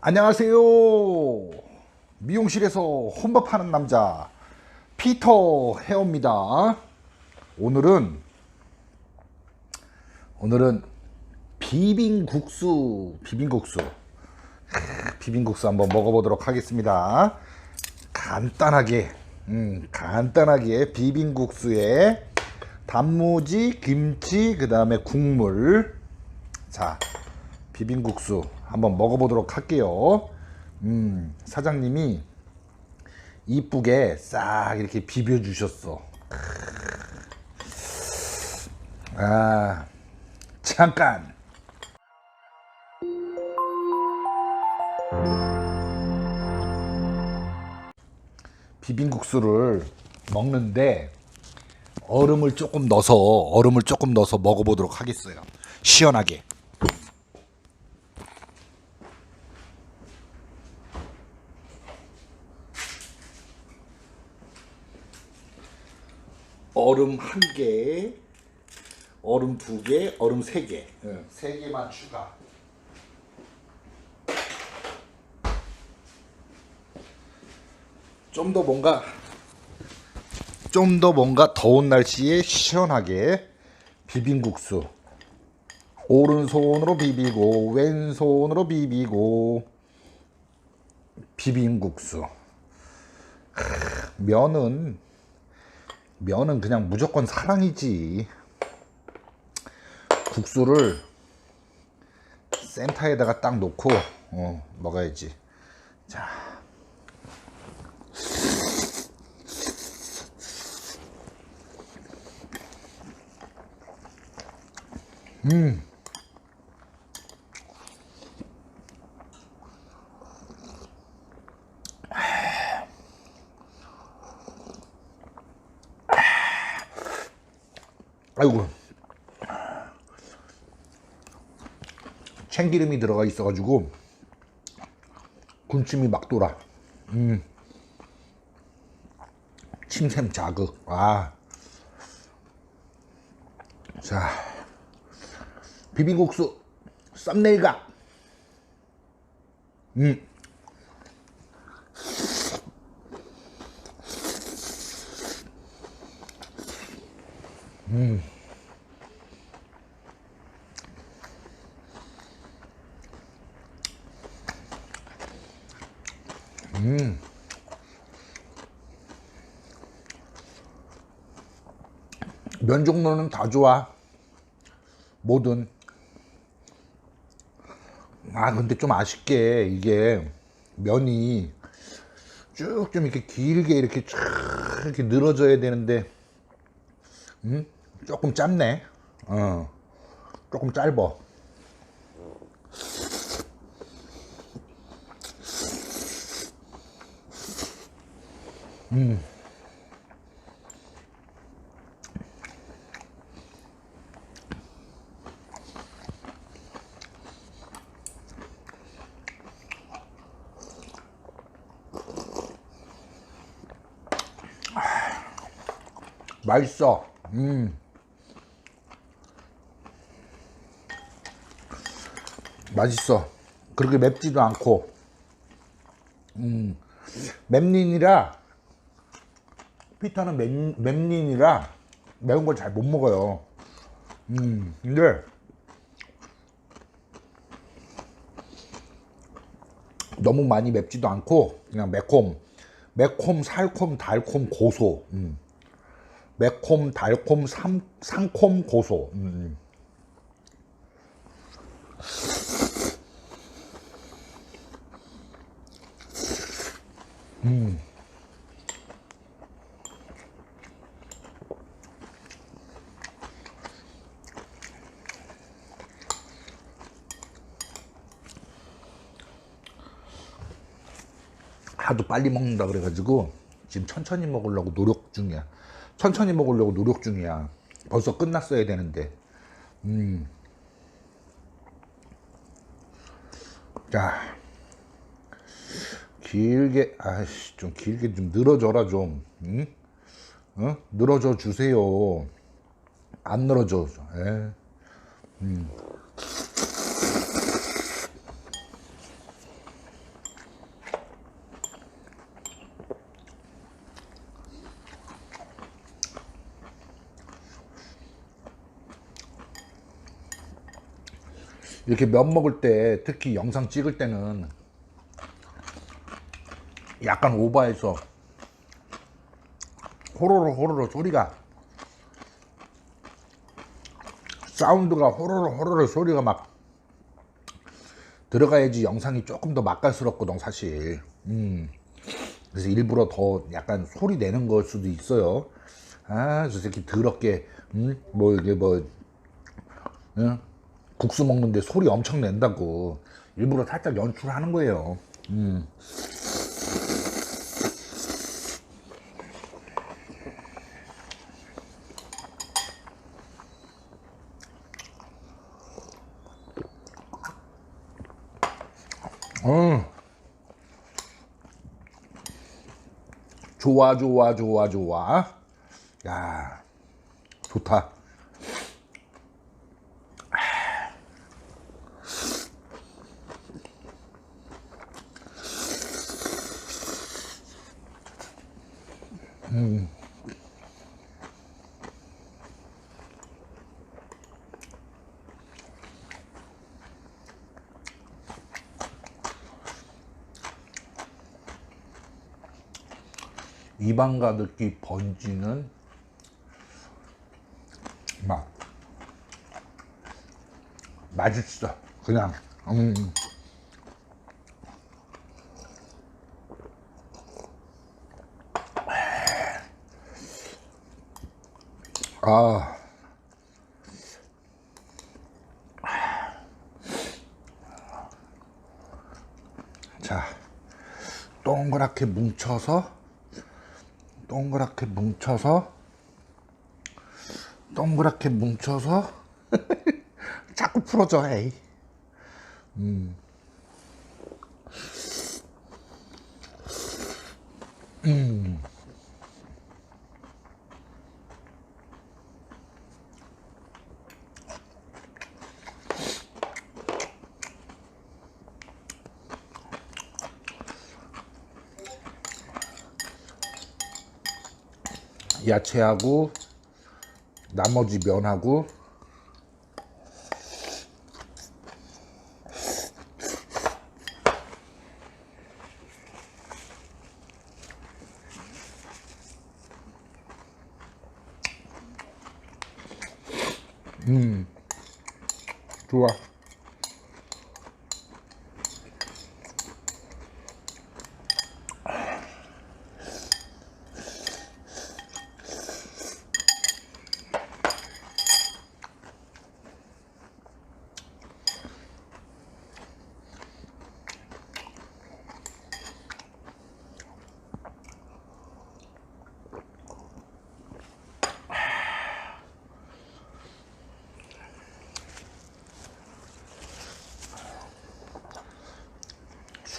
안녕하세요. 미용실에서 혼밥하는 남자 피터 헤어입니다. 오늘은 오늘은 비빔국수 비빔국수 크, 비빔국수 한번 먹어보도록 하겠습니다. 간단하게 음, 간단하게 비빔국수에 단무지, 김치, 그 다음에 국물 자 비빔국수 한번 먹어보도록 할게요. 음, 사장님이 이쁘게 싹 이렇게 비벼주셨어. 아, 잠깐. 비빔국수를 먹는데 얼음을 조금 넣어서 얼음을 조금 넣어서 먹어보도록 하겠어요. 시원하게. 얼음 한 개, 얼음 두 개, 얼음 세 개, 예, 세 개만 추가. 좀 더 뭔가 좀 더 뭔가 더운 날씨에 시원하게 비빔국수. 오른손으로 비비고 왼손으로 비비고 비빔국수. 크, 면은 면은 그냥 무조건 사랑이지. 국수를 센터에다가 딱 놓고 어, 먹어야지. 자. 음. 아이고 참기름이 들어가 있어가지고 군침이 막 돌아 음. 침샘 자극 아. 자 비빔국수 썸네일각 음. 면 종류는 다 좋아. 뭐든. 아, 근데 좀 아쉽게 이게 면이 쭉 좀 이렇게 길게 이렇게 쫙 이렇게 늘어져야 되는데, 음? 조금 짧네. 어. 조금 짧어. 맛있어. 음. 맛있어. 그렇게 맵지도 않고. 음. 맵린이라 피터는 맵, 맵린이라 매운 걸 잘 못 먹어요. 음. 근데 너무 많이 맵지도 않고 그냥 매콤 매콤 살콤 달콤 고소 음. 매콤, 달콤, 삼, 상콤, 고소. 음. 음. 하도 빨리 먹는다 그래가지고 지금 천천히 먹으려고 노력 중이야. 천천히 먹으려고 노력 중이야. 벌써 끝났어야 되는데. 음. 자. 길게, 아이씨, 좀 길게 좀 늘어져라, 좀. 응? 어? 늘어져 주세요. 안 늘어져. 에. 음. 이렇게 면 먹을 때 특히 영상 찍을 때는 약간 오버해서 호로로 호로로 소리가 사운드가 호로로 호로로 소리가 막 들어가야지 영상이 조금 더 맛깔스럽거든 사실 음. 그래서 일부러 더 약간 소리 내는 걸 수도 있어요 아저 새끼 더럽게 음? 뭐 이게 뭐 응? 국수 먹는데 소리 엄청 낸다고 일부러 살짝 연출하는 거예요 음. 음. 좋아 좋아 좋아 좋아 야 좋다 입안 가득히 번지는 맛. 맛있어. 그냥. 음. 아. 자, 동그랗게 뭉쳐서 동그랗게 뭉쳐서 동그랗게 뭉쳐서 자꾸 풀어져 에이. 음. 음. 야채하고 나머지 면하고 음 좋아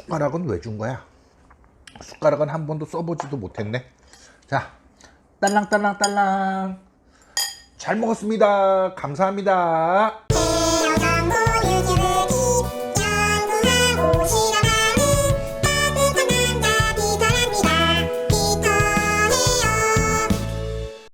숟가락은 왜 준 거야? 숟가락은 한 번도 써보지도 못했네. 자, 딸랑딸랑딸랑. 잘 먹었습니다. 감사합니다.